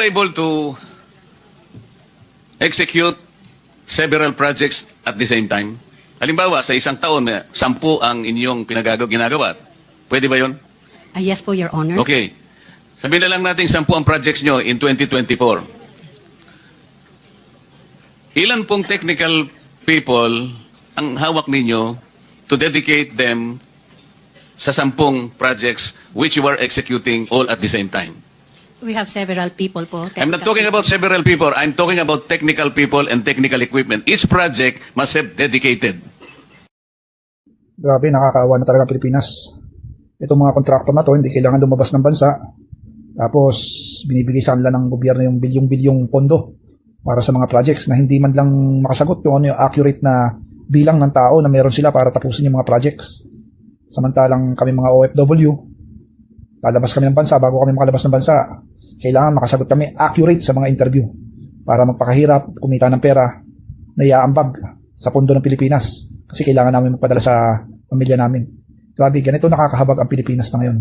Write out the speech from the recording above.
able to execute several projects at the same time? Halimbawa, sa isang taon, may sampu ang inyong pinagago ginagawa. Pwede ba yon? Ah, yes po, Your Honor. Okay. Sabihin na lang natin sampu ang projects nyo in 2024. Ilan pong technical people ang hawak ninyo to dedicate them sa sampung projects which you are executing all at the same time? We have several people po. I'm not talking about several people. I'm talking about technical people and technical equipment. Each project must have dedicated. Grabe, nakakaawa na talaga ang Pilipinas. Itong mga kontraktor na to, hindi kailangan lumabas ng bansa. Tapos, binibigay sa kanila ng gobyerno yung bilyong-bilyong pondo para sa mga projects na hindi man lang makasagot kung ano yung accurate na bilang ng tao na meron sila para tapusin yung mga projects. Samantalang kami mga OFW, lalabas kami ng bansa bago kami makalabas ng bansa. Kailangan makasagot kami accurate sa mga interview para magpakahirap, kumita ng pera na iaambag sa pondo ng Pilipinas kasi kailangan namin magpadala sa pamilya namin. Grabe, ganito nakakahabag ang Pilipinas na ngayon.